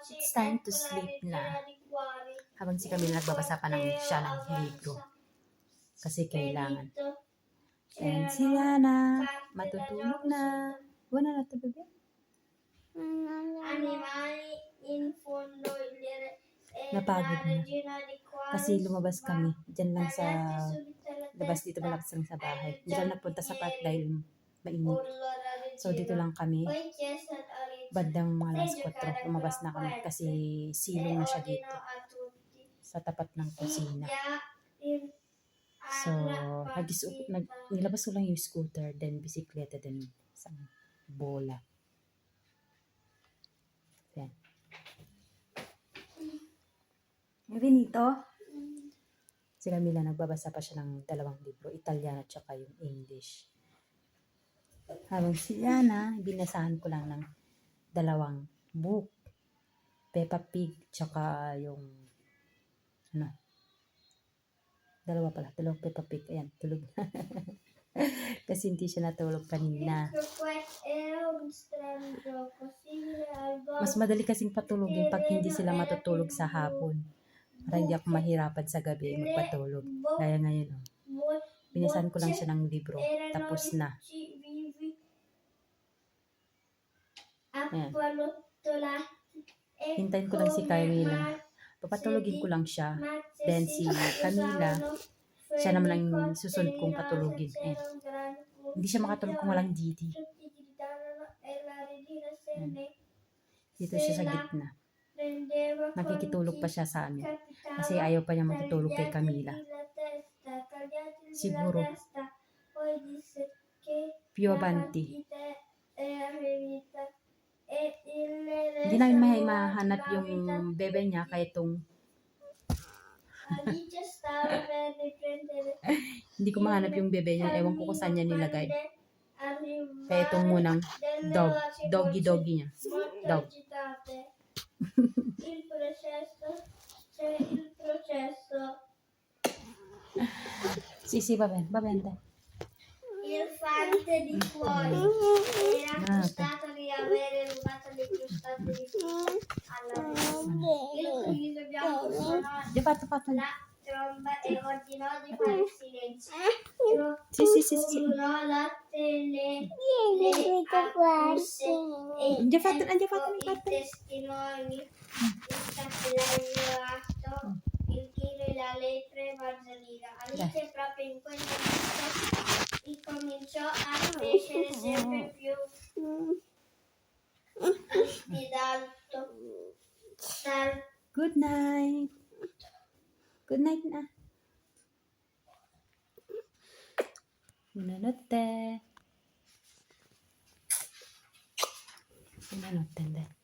it's time to sleep na. Habang si Camila nagbabasa pa ng siya ng libro. Kasi kailangan. And si Yana, matutulog na. Wala na ito, bebe? Napagod na. Kasi lumabas kami. Diyan lang sa labas dito malakas lang sa bahay. Lang napunta sa park dahil mainit. So dito lang kami. Bandang mga alas 4, lumabas na kami kasi silong na siya dito sa tapat ng kusina. So, nag nag nilabas ko lang yung scooter, then bisikleta, then sa bola. Yan. Benito, si Camila nagbabasa pa siya ng dalawang libro, Italiano at saka yung English. Habang si Yana, binasahan ko lang ng dalawang book. Peppa Pig, tsaka yung ano, dalawa pala, dalawang Peppa Pig. Ayan, tulog na. Kasi hindi siya natulog kanina. Mas madali kasing patulogin pag hindi sila matutulog sa hapon. Para hindi ako mahirapan sa gabi magpatulog. Kaya ngayon, oh, binasahan ko lang siya ng libro. Tapos na. Ayan. Hintayin ko lang si Camila. Papatulogin ko lang siya. Then si Camila, siya naman ang susunod kong patulogin. Eh, hindi siya makatulog kung walang Didi. Dito siya sa gitna. Nakikitulog pa siya sa amin. Kasi ayaw pa niya matutulog kay Camila. Siguro. Pio Banti. Hindi namin may mahanap yung bebe niya kaya itong hindi ko mahanap yung bebe niya. Ewan ko kung saan niya nilagay. Kaya itong munang dog. Doggy-doggy niya. Dog. il processo c'è il processo Sì, sì, va bene, va bene. il fante di fuori era Ah, suonò Di fatto, fatto. la tromba e ordinò di fare silenzio. Sì, sì, sì, sì. Giurò la tele le e Già fatto, ha già fatto, i già fatto. testimoni. Il cappellano atto il chilo e la lettera e Marzolina Alice proprio in quel momento incominciò a Good night. Good night na. Buonanotte. Buonanotte, Ande.